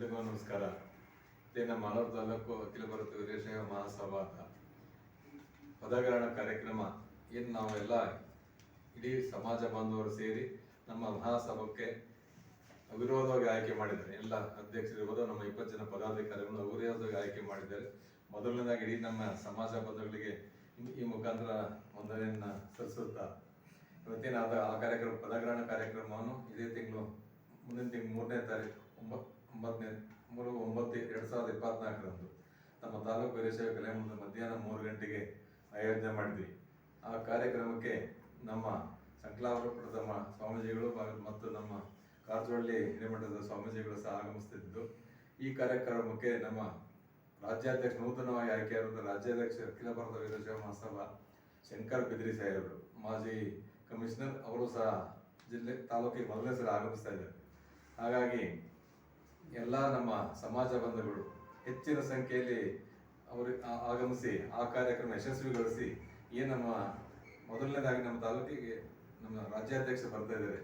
ಎಲ್ರಿಗೂ ನಮಸ್ಕಾರ. ಇದೇ ನಮ್ಮ ತಾಲೂಕು ಅಖಿಲ ಭಾರತ ವೀರಶೈವ ಮಹಾಸಭಾದ ಪದಗ್ರಹಣ ಕಾರ್ಯಕ್ರಮ. ಏನು ನಾವೆಲ್ಲ ಇಡೀ ಸಮಾಜ ಬಾಂಧವರು ಸೇರಿ ನಮ್ಮ ಮಹಾಸಭಕ್ಕೆ ಅವಿರೋಧವಾಗಿ ಆಯ್ಕೆ ಮಾಡಿದ್ದಾರೆ. ಎಲ್ಲ ಅಧ್ಯಕ್ಷರಿರ್ಬೋದು ನಮ್ಮ ಇಪ್ಪತ್ತು ಜನ ಪದಾಧಿಕಾರಿಗಳನ್ನು ಅವಿರೋಧವಾಗಿ ಆಯ್ಕೆ ಮಾಡಿದ್ದಾರೆ. ಮೊದಲನೇದಾಗಿ ಇಡೀ ನಮ್ಮ ಸಮಾಜ ಬಂಧುಗಳಿಗೆ ಈ- ಈ ಮುಖಾಂತರ ವಂದನೆಯನ್ನು ಸಲ್ಲಿಸುತ್ತಾ ಇವತ್ತೇನಾದ ಆ ಕಾರ್ಯಕ್ರಮ ಪದಗ್ರಹಣ ಕಾರ್ಯಕ್ರಮವನ್ನು ಇದೇ ತಿಂಗಳು, ಮುಂದಿನ ತಿಂಗಳು ಮೂರನೇ ತಾರೀಕು ಒಂಬತ್ತು ಒಂಬತ್ತನೇ, ಮೂರು, ಒಂಬತ್ತು, ಎರಡು ಸಾವಿರದ ಇಪ್ಪತ್ನಾಲ್ಕರಂದು ನಮ್ಮ ತಾಲೂಕು ವೀರಶೈವ ಮುಂದೆ ಮಧ್ಯಾಹ್ನ ಮೂರು ಗಂಟೆಗೆ ಆಯೋಜನೆ ಮಾಡಿದ್ವಿ. ಆ ಕಾರ್ಯಕ್ರಮಕ್ಕೆ ನಮ್ಮ ಸಂಕಲಾಪುರದ ಪ್ರಥಮ ಸ್ವಾಮೀಜಿಗಳು ಮತ್ತು ನಮ್ಮ ಕಾರಜೋಳ್ಳಿ ಹಿರೇಮಠದ ಸ್ವಾಮೀಜಿಗಳು ಸಹ ಆಗಮಿಸುತ್ತಿದ್ದು ಈ ಕಾರ್ಯಕ್ರಮಕ್ಕೆ ನಮ್ಮ ರಾಜ್ಯಾಧ್ಯಕ್ಷ, ನೂತನವಾಗಿ ಆಯ್ಕೆಯಾದ ರಾಜ್ಯಾಧ್ಯಕ್ಷ ಅಖಿಲ ಭಾರತ ವೀರಶೈವ ಮಹಾಸಭಾ ಶಂಕರ್ ಬಿದ್ರಿ ಸಾಹೇಬರು, ಮಾಜಿ ಕಮಿಷನರ್ ಅವರು ಸಹ ಜಿಲ್ಲೆ, ತಾಲೂಕಿಗೆ ಮೊದಲನೇ ಸಲ ಆಗಮಿಸ್ತಾ ಇದ್ದಾರೆ. ಹಾಗಾಗಿ ಎಲ್ಲ ನಮ್ಮ ಸಮಾಜ ಬಂಧುಗಳು ಹೆಚ್ಚಿನ ಸಂಖ್ಯೆಯಲ್ಲಿ ಅವರು ಆಗಮಿಸಿ ಆ ಕಾರ್ಯಕ್ರಮ ಯಶಸ್ವಿಗೊಳಿಸಿ ಏನು ನಮ್ಮ ಮೊದಲನೇದಾಗಿ ನಮ್ಮ ತಾಲೂಕಿಗೆ ನಮ್ಮ ರಾಜ್ಯಾಧ್ಯಕ್ಷ ಬರ್ತಾ ಇದ್ದಾರೆ.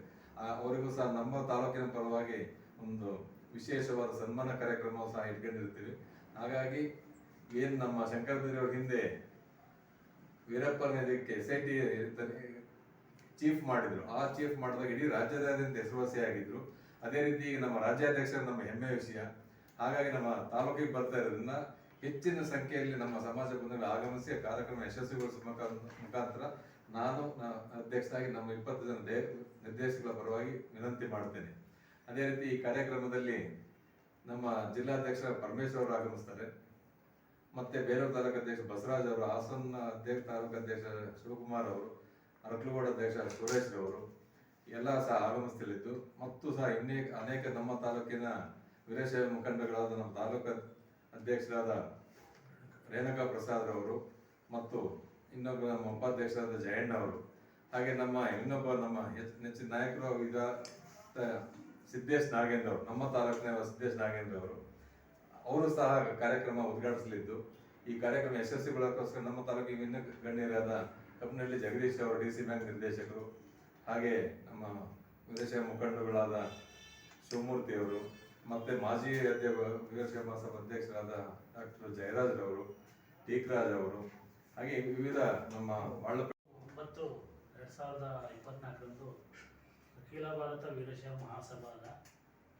ಅವರಿಗೂ ಸಹ ನಮ್ಮ ತಾಲೂಕಿನ ಪರವಾಗಿ ಒಂದು ವಿಶೇಷವಾದ ಸನ್ಮಾನ ಕಾರ್ಯಕ್ರಮ ಸಹ ಇಟ್ಕೊಂಡಿರ್ತೀವಿ ಹಾಗಾಗಿ ಏನು ನಮ್ಮ ಶಂಕರ ಬಿದ್ರಿ ಅವ್ರ ಹಿಂದೆ ವೀರಪ್ಪನ ಇದಕ್ಕೆ ಎಸ್ ಐ ಟಿ ಚೀಫ್ ಮಾಡಿದ್ರು. ಆ ಚೀಫ್ ಮಾಡಿದಾಗ ಇಡೀ ರಾಜ್ಯದಾದ್ಯಂತ ಹೆಸರುವಾಸಿಯಾಗಿದ್ರು. ಅದೇ ರೀತಿ ನಮ್ಮ ರಾಜ್ಯಾಧ್ಯಕ್ಷರು ನಮ್ಮ ಹೆಮ್ಮೆಯ ವಿಷಯ ಹಾಗಾಗಿ ನಮ್ಮ ತಾಲೂಕಿಗೆ ಬರ್ತಾ ಇರೋದ್ರಿಂದ ಹೆಚ್ಚಿನ ಸಂಖ್ಯೆಯಲ್ಲಿ ನಮ್ಮ ಸಮಾಜ ಬಂಧುಗಳು ಆಗಮಿಸಿ ಕಾರ್ಯಕ್ರಮ ಯಶಸ್ವಿಗೊಳಿಸುವ ಮುಖಾಂತರ ನಾನು ಅಧ್ಯಕ್ಷರಾಗಿ ನಮ್ಮ ಇಪ್ಪತ್ತು ಜನ ನಿರ್ದೇಶಕರ ಪರವಾಗಿ ವಿನಂತಿ ಮಾಡುತ್ತೇನೆ ಅದೇ ರೀತಿ ಈ ಕಾರ್ಯಕ್ರಮದಲ್ಲಿ ನಮ್ಮ ಜಿಲ್ಲಾಧ್ಯಕ್ಷ ಪರಮೇಶ್ವರ್ ಅವರು ಆಗಮಿಸ್ತಾರೆ. ಮತ್ತೆ ಬೇಲೂರು ತಾಲೂಕು ಅಧ್ಯಕ್ಷ ಬಸವರಾಜ್ ಅವರು, ಹಾಸನ ಅಧ್ಯಕ್ಷ, ತಾಲೂಕು ಅಧ್ಯಕ್ಷ ಶಿವಕುಮಾರ್ ಅವರು ಅರಕಲಗೋಡ ಅಧ್ಯಕ್ಷ ಸುರೇಶ್ ಅವರು ಎಲ್ಲ ಸಹ ಆಗಮಿಸಲಿದ್ದು ಮತ್ತು ಸಹ ಇನ್ನೇ ಅನೇಕ ನಮ್ಮ ತಾಲೂಕಿನ ವೀರಶೈವ ಮುಖಂಡಗಳಾದ ನಮ್ಮ ತಾಲೂಕು ಅಧ್ಯಕ್ಷರಾದ ರೇಣುಕಾ ಪ್ರಸಾದ್ ರವರು ಮತ್ತು ಇನ್ನೊಬ್ಬ ನಮ್ಮ ಉಪಾಧ್ಯಕ್ಷರಾದ ಜಯಣ್ಣ ಅವರು. ಹಾಗೆ ನಮ್ಮ ಇನ್ನೊಬ್ಬ ನಮ್ಮ ನೆಚ್ಚಿನ ನಾಯಕರು ಈಗ ಸಿದ್ದೇಶ್ ನಾಗೇಂದ್ರ ಅವರು, ನಮ್ಮ ತಾಲೂಕಿನ ಸಿದ್ದೇಶ್ ನಾಗೇಂದ್ರ ಅವರು. ಅವರು ಸಹ ಕಾರ್ಯಕ್ರಮ ಉದ್ಘಾಟಿಸಲಿದ್ದು, ಈ ಕಾರ್ಯಕ್ರಮ ಯಶಸ್ವಿಗೊಳ್ಳೋಕ್ಕೋಸ್ಕರ ನಮ್ಮ ತಾಲೂಕಿಗೆ ಇನ್ನು ಗಣ್ಯರಾದ ಕಬ್ಬನಹಳ್ಳಿ ಜಗದೀಶ್ ಅವರು, ಡಿ ಸಿ ಬ್ಯಾಂಕ್ ನಿರ್ದೇಶಕರು ಹಾಗೆ ನಮ್ಮ ವಿದೇಶ ಮುಖಂಡರುಗಳಾದ ಶಿವಮೂರ್ತಿಯವರು ಮತ್ತೆ ಮಾಜಿ ಅಧ್ಯಕ್ಷ ವಿದೇಶಿಯ ಮಹಾಸಭಾ ಅಧ್ಯಕ್ಷರಾದ ಡಾಕ್ಟರ್ ಜಯರಾಜ್ ಅವರು ಟೀಕ್ರಾಜ್ ಅವರು, ಹಾಗೆ ವಿವಿಧ ನಮ್ಮ ಬಾಳ ಒಂಬತ್ತು ಎರಡು ಸಾವಿರದ ಇಪ್ಪತ್ನಾಲ್ಕರಂದು ಅಖಿಲ ಭಾರತ ವೀರಶೈವ ಮಹಾಸಭಾದ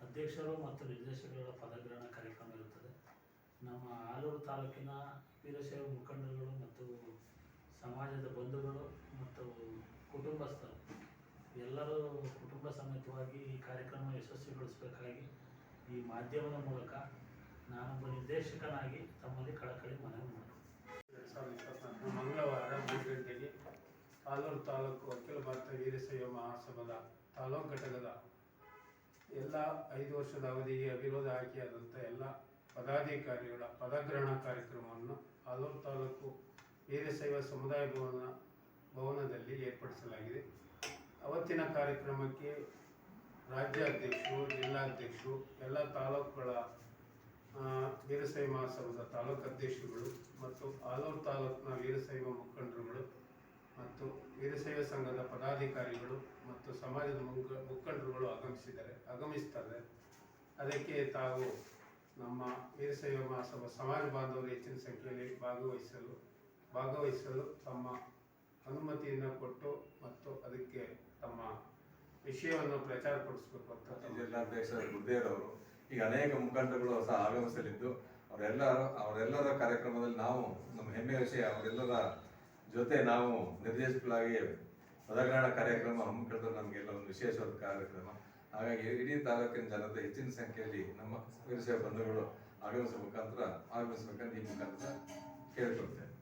ಅಧ್ಯಕ್ಷರು ಮತ್ತು ನಿರ್ದೇಶಕರ ಪದಗ್ರಹಣ ಕಾರ್ಯಕ್ರಮ ಇರುತ್ತದೆ. ನಮ್ಮ ಆಲೂರು ತಾಲೂಕಿನ ವೀರಶೈವ ಮುಖಂಡರುಗಳು ಮತ್ತು ಸಮಾಜದ ಬಂಧುಗಳು ಮತ್ತು ಕುಟುಂಬಸ್ಥರು ಎಲ್ಲರೂ ಕುಟುಂಬ ಸಮೇತವಾಗಿ ಈ ಕಾರ್ಯಕ್ರಮ ಯಶಸ್ವಿಗೊಳಿಸಬೇಕಾಗಿ ಈ ಮಾಧ್ಯಮದ ಮೂಲಕ ನಾನೊಬ್ಬ ನಿರ್ದೇಶಕನಾಗಿ ತಮ್ಮಲ್ಲಿ ಕಳಕಳಿ ಮನವಿ ಮಾಡುತ್ತೇನೆ. ಎರಡು ಸಾವಿರದ ಇಪ್ಪತ್ನಾಲ್ಕು ಮಂಗಳವಾರ ಮೂರು ಗಂಟೆಗೆ ಆಲೂರು ತಾಲೂಕು ಅಖಿಲ ಭಾರತ ವೀರಶೈವ ಮಹಾಸಭದ ತಾಲೂಕು ಘಟಕದ ಎಲ್ಲ ಐದು ವರ್ಷದ ಅವಧಿಗೆ ಅವಿರೋಧ ಆಯ್ಕೆಯಾದಂಥ ಎಲ್ಲ ಪದಾಧಿಕಾರಿಗಳ ಪದಗ್ರಹಣ ಕಾರ್ಯಕ್ರಮವನ್ನು ಆಲೂರು ತಾಲೂಕು ವೀರಶೈವ ಸಮುದಾಯ ಭವನ ಭವನದಲ್ಲಿ ಏರ್ಪಡಿಸಲಾಗಿದೆ. ಅವತ್ತಿನ ಕಾರ್ಯಕ್ರಮಕ್ಕೆ ರಾಜ್ಯಾಧ್ಯಕ್ಷರು, ಜಿಲ್ಲಾಧ್ಯಕ್ಷರು, ಎಲ್ಲ ತಾಲೂಕುಗಳ ವೀರಸೈವ ವೀರಶೈವ ಮಹಾಸಭಾದ ತಾಲೂಕು ಅಧ್ಯಕ್ಷರುಗಳು ಮತ್ತು ಆಲೂರು ತಾಲೂಕಿನ ವೀರಶೈವ ಮುಖಂಡರುಗಳು ಮತ್ತು ವೀರಶೈವ ಸಂಘದ ಪದಾಧಿಕಾರಿಗಳು ಮತ್ತು ಸಮಾಜದ ಮುಖ, ಮುಖಂಡರುಗಳು ಆಗಮಿಸಿದ್ದಾರೆ, ಆಗಮಿಸ್ತಾರೆ. ಅದಕ್ಕೆ ತಾವು ನಮ್ಮ ವೀರಶೈವ ಮಹಾಸಭಾ ಸಮಾಜ ಬಾಂಧವರು ಹೆಚ್ಚಿನ ಸಂಖ್ಯೆಯಲ್ಲಿ ಭಾಗವಹಿಸಲು ಭಾಗವಹಿಸಲು ತಮ್ಮ ಅನುಮತಿಯನ್ನು ಕೊಟ್ಟು ಮತ್ತು ಅದಕ್ಕೆ ತಮ್ಮ ವಿಷಯವನ್ನು ಪ್ರಚಾರಪಡಿಸಬೇಕು ಅಂತ ಜಿಲ್ಲಾಧ್ಯಕ್ಷ ಗುದ್ದೇರ್ ಈಗ ಅನೇಕ ಮುಖಂಡಗಳು ಸಹ ಆಗಮಿಸಲಿದ್ದು, ಅವರೆಲ್ಲರ ಅವರೆಲ್ಲರ ಕಾರ್ಯಕ್ರಮದಲ್ಲಿ ನಾವು, ನಮ್ಮ ಹೆಮ್ಮೆಯ ವಿಷಯ ಅವರೆಲ್ಲರ ಜೊತೆ ನಾವು ನಿರ್ದೇಶಕರಾಗಿ ಪದಗ್ರಹಣ ಕಾರ್ಯಕ್ರಮ ಹಮ್ಮಿಕೊಳ್ಳೋದು ನಮಗೆಲ್ಲ ಒಂದು ವಿಶೇಷವಾದ ಕಾರ್ಯಕ್ರಮ. ಹಾಗಾಗಿ ಇಡೀ ತಾಲೂಕಿನ ಜನತೆ ಹೆಚ್ಚಿನ ಸಂಖ್ಯೆಯಲ್ಲಿ ನಮ್ಮ ವಿಷಯ ಬಂಧುಗಳು ಆಗಮಿಸುವ ಮುಖಾಂತರ, ಆಗಮಿಸಬೇಕಂತ ಈ ಮುಖಾಂತರ ಕೇಳ್ಕೊಳ್ತೇನೆ.